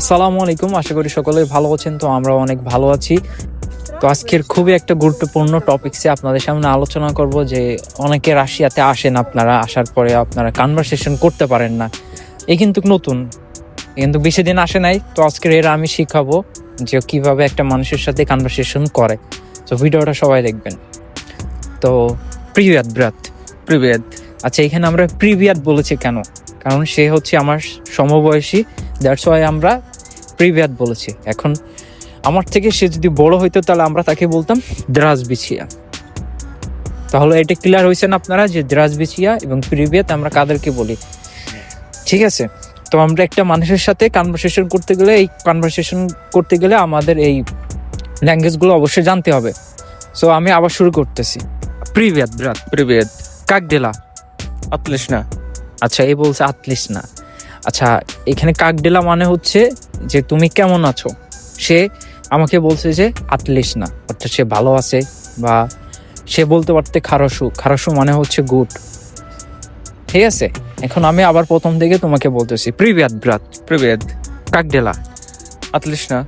আসসালামু আলাইকুম, আশা করি সকলেই ভালো আছেন, তো আমরা অনেক ভালো আছি। তো আজকের খুবই একটা গুরুত্বপূর্ণ টপিকসে আপনাদের সামনে আলোচনা করব যে, অনেকে রাশিয়াতে আসেন আপনারা, আসার পরে আপনারা কনভারসেশন করতে পারেন না। এই কিন্তু নতুন কিন্তু বেশি দিন আসে নাই, তো আজকের এরা আমি শিখাবো যে কীভাবে একটা মানুষের সাথে কনভারসেশন করে। তো ভিডিওটা সবাই দেখবেন। তো প্রিভিয়াত ব্রাত প্রিভেদ আচ্ছা এখানে আমরা প্রিভিয়াত বলেছি কেন? কারণ সে হচ্ছে আমার সমবয়সী দ্যাটস ওয়াই আমরা প্রিভিয়াত বলেছি। এখন আমার থেকে সে যদি বড় হইতো তাহলে আমরা তাকে বলতাম দ্রাজ বিছিয়া তাহলে এটা ক্লিয়ার হয়েছে না আপনারা যে দ্রাজ বিছিয়া এবং প্রিভিয়াত আমরা কাদেরকে বলি? ঠিক আছে? তো আমরা একটা মানুষের সাথে কনভারসেশন করতে গেলে এই কনভারসেশন করতে গেলে আমাদের এই ল্যাঙ্গুয়েজগুলো অবশ্যই জানতে হবে। সো আমি আবার শুরু করতেছি। প্রিভিয়াত ব্রাত প্রিভেদ কাক দিলা আতলিশনা আচ্ছা এই বলছে আতলিস না। আচ্ছা এখানে কাকডেলা মানে হচ্ছে যে তুমি কেমন আছো? সে আমাকে বলছে যে আতলিস না, অর্থাৎ সে ভালো আছে বা সে বলতে পারতে খারসু খারসু মানে হচ্ছে গুড ঠিক আছে? এখন আমি আবার প্রথম থেকে তোমাকে বলতেছি প্রিভিয়াত ব্রাত প্রিভেদ কাকডেলা আতলিস না।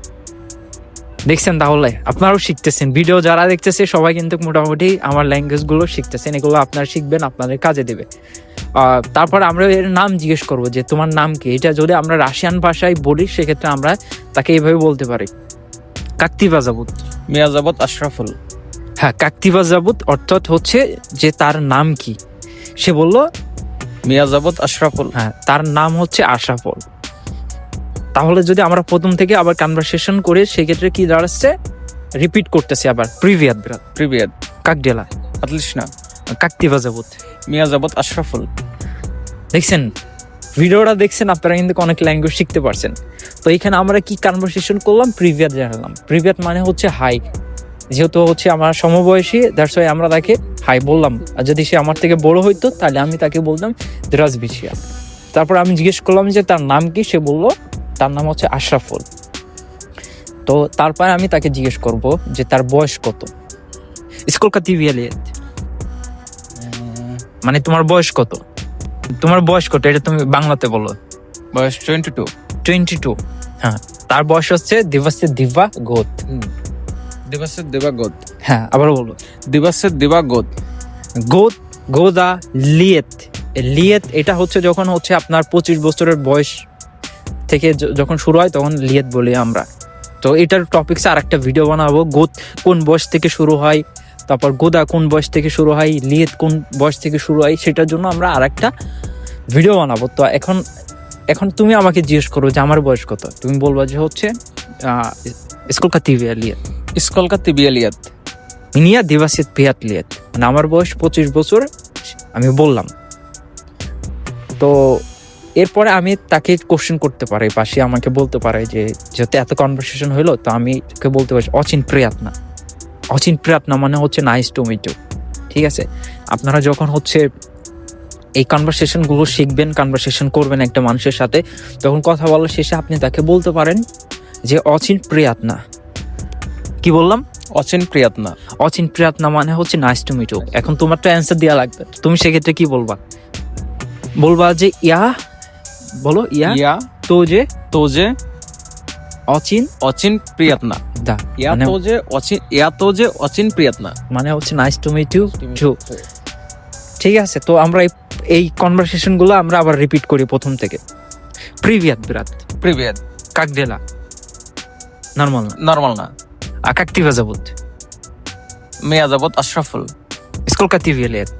দেখছেন তাহলে? আপনারাও শিখতেছেন। ভিডিও যারা দেখতেছে, সবাই কিন্তু মোটামুটি আমার ল্যাঙ্গুয়েজগুলো শিখতেছেন, এগুলো আপনারা শিখবেন, আপনাদের কাজে দেবে। তারপর আমরা এর নাম জিজ্ঞেস করব যে তোমার নাম কি? এটা যদি আমরা রাশিয়ান ভাষায় বলি সেক্ষেত্রে আমরা তাকে এইভাবে বলতে পারি। কাকতিবা জাবুত মিয়াজাবত আশরাফুল। হ্যাঁ কাকতিবা জাবুত অর্থাৎ হচ্ছে যে তার নাম কি? সে বলল মিয়াজাবত আশরাফুল। হ্যাঁ তার নাম হচ্ছে আশরাফুল। তাহলে যদি আমরা প্রথম থেকে আবার কনভারসেশন করে সেক্ষেত্রে কি দাঁড়াচ্ছে? রিপিট করতেছি আবার প্রিভিয়াত ব্রাত প্রিভেদ কাকডেলা। আতলিশনা কাকতিবা জাবুত মিয়াজাবত আশরাফুল। দেখছেন? ভিডিওটা দেখছেন আপনারা কিন্তু অনেক ল্যাঙ্গুয়েজ শিখতে পারছেন। তো এখানে আমরা কি কনভারসেশন করলাম? প্রিভিয়াত জানালাম। প্রিভিয়াত মানে হচ্ছে হাই যেহেতু হচ্ছে আমার সমবয়সী দ্যাটস ওয়াই আমরা তাকে হাই বললাম। আর যদি সে আমার থেকে বড় হইতো তাহলে আমি তাকে বলতাম দ্রাজ বিছিয়া তারপর আমি জিজ্ঞেস করলাম যে তার নাম কি? সে বলল তার নাম হচ্ছে আশরাফুল। তো তারপরে আমি তাকে জিজ্ঞেস করব যে তার বয়স কত? স্কুলকা তিভিয়ালিয়েত মানে তোমার বয়স কত? তোমার বয়স কত? এটা তুমি বাংলাতে বলো। বয়স টোয়েন্টি টু টোয়েন্টি টু হ্যাঁ তার বয়স হচ্ছে দিবাসে দিবা গোত। দিবাসের দেবাগত হ্যাঁ আবার বলো। দিবাসের দেবাগত গোত। গোত গোদা লিয়েত। লিয়েত এটা হচ্ছে যখন হচ্ছে আপনার পঁচিশ বছরের বয়স থেকে যখন শুরু হয় তখন লিয়েত বলি আমরা। তো এটার টপিকসে আর একটা ভিডিও বানাবো। গোত কোন বয়স থেকে শুরু হয় তারপর গোদা কোন বয়স থেকে শুরু হয় লিয়েত কোন বয়স থেকে শুরু হয় সেটার জন্য আমরা আর একটা ভিডিও বানাবো। তো এখন এখন তুমি আমাকে জিজ্ঞেস করো যে আমার বয়স কত? তুমি বলবা যে হচ্ছে স্কুল কাতিভিয়া লিয়েত। স্কলকা তিবিয়ালিয়াত মিনিয়া দিবাসিত পিয়াত লিয়েত। মানে আমার বয়স পঁচিশ বছর আমি বললাম। তো এরপরে আমি তাকে কোশ্চেন করতে পারি বা সে আমাকে বলতে পারে যে যেহেতু এত কনভারসেশন হলো তো আমি তাকে বলতে পারি অচিন প্রিয়াত না। অচিন প্রিয়াত না মানে হচ্ছে নাইস টু মিট ঠিক আছে? আপনারা যখন হচ্ছে এই কনভারসেশনগুলো শিখবেন কনভারসেশন করবেন একটা মানুষের সাথে তখন কথা বলার শেষে আপনি তাকে বলতে পারেন যে অচিন প্রিয়াত না। কি বললাম? অচিন প্রিয়াতনা অচিন প্রিয়াতনা মানে হচ্ছে নাইস টু মিট এখন তোমার তো অ্যান্সার দেওয়া লাগবে। তুমি সেক্ষেত্রে কি বলবা? বলবা যে ইয়া বলো ইয়া ইয়া তো যে তো যে অচিন অচিন প্রিয়াতনা ইয়া মানে- অচিন ইয়া তোজে অচিন প্রিয়াতনা মানে হচ্ছে nice to meet you too ঠিক আছে তো আমরা এই- এই কনভারসেশনগুলো আমরা আবার রিপিট করি প্রথম থেকে। প্রিভিয়াত বিরাট। প্রিভেদ কাকডেলা নর্মাল না। নর্মাল না। আকাকটিভা যাবত মিয়াজাবত আশরাফুল স্কুলকা টিভিয়ালিয়াত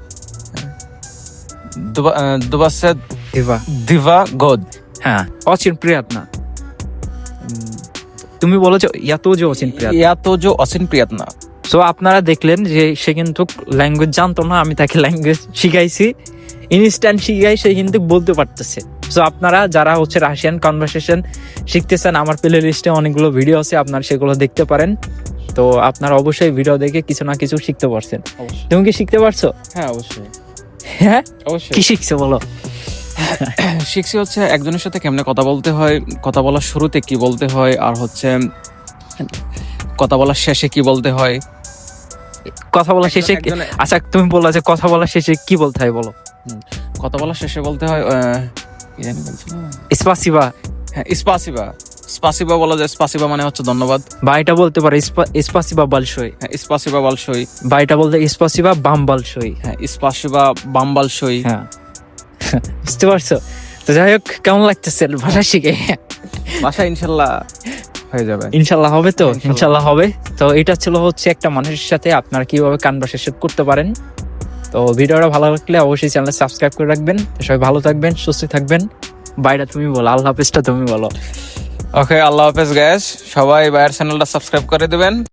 দুবাসের দিবা। দিবা গদ। হ্যাঁ অচিন প্রিয়াতনা তুমি বলেছ ইয়া তো যে অচিন প্রিয়াত। ইয়া তোজো অচিন প্রিয়াতনা সো আপনারা দেখলেন যে সে কিন্তু ল্যাঙ্গুয়েজ জানতো না আমি তাকে ল্যাঙ্গুয়েজ শিখাইছি। ইনস্ট্যান্ট শিখাই সে কিন্তু বলতে পারতেছে। সো আপনারা যারা হচ্ছে রাশিয়ান কনভারসেশন শিখতেছেন আমার প্লে লিস্টে অনেকগুলো ভিডিও আছে আপনারা সেগুলো দেখতে পারেন। তো আপনারা অবশ্যই ভিডিও দেখে কিছু না কিছু শিখতে পারছেন। তুমি কি শিখতে পারছ? হ্যাঁ অবশ্যই। হ্যাঁ? অবশ্যই। কি শিখছো বলো? শিখছি হচ্ছে একজনের সাথে কেমনে কথা বলতে হয় কথা বলার শুরুতে কি বলতে হয় আর হচ্ছে কথা বলার শেষে কি বলতে হয়। কথা বলার শেষে আচ্ছা তুমি বললা যে কথা বলার শেষে কি বলতে হয় বলো। কথা বলার শেষে বলতে হয়? স্পাসিবা। হ্যাঁ স্পাসিবা। স্পাসিবা বলা যায় স্পাসিবা মানে হচ্ছে ধন্যবাদ। বা এটা বলতে পারে স্পাসিবা বালসই। হ্যাঁ স্পাসিবা বালসই। বা এটা বলতে স্পাসিবা বাম বালসই হ্যাঁ স্পাসিবা বামবালসই। হ্যাঁ। বুঝতে পারছ? তো যাই হোক কেমন লাগতেছে ভাষা শিখে ভাষা ইনশাল্লাহ হয়ে যাবে। ইনশাল্লাহ হবে তো? ইনশাল্লাহ। হবে। তো এটা ছিল হচ্ছে একটা মানুষের সাথে আপনারা কীভাবে কনভারসেশন করতে পারেন। তো ভিডিওটা ভালো লাগলে অবশ্যই চ্যানেল সাবস্ক্রাইব করে রাখবেন। সবাই ভালো থাকবেন সুস্থ থাকবেন। বাইরে তুমি বলো আল্লাহ হাফেজটা তুমি বলো। ওকে আল্লাহ হাফেজ গ্যাস সবাই বাইরের চ্যানেলটা সাবস্ক্রাইব করে দেবেন।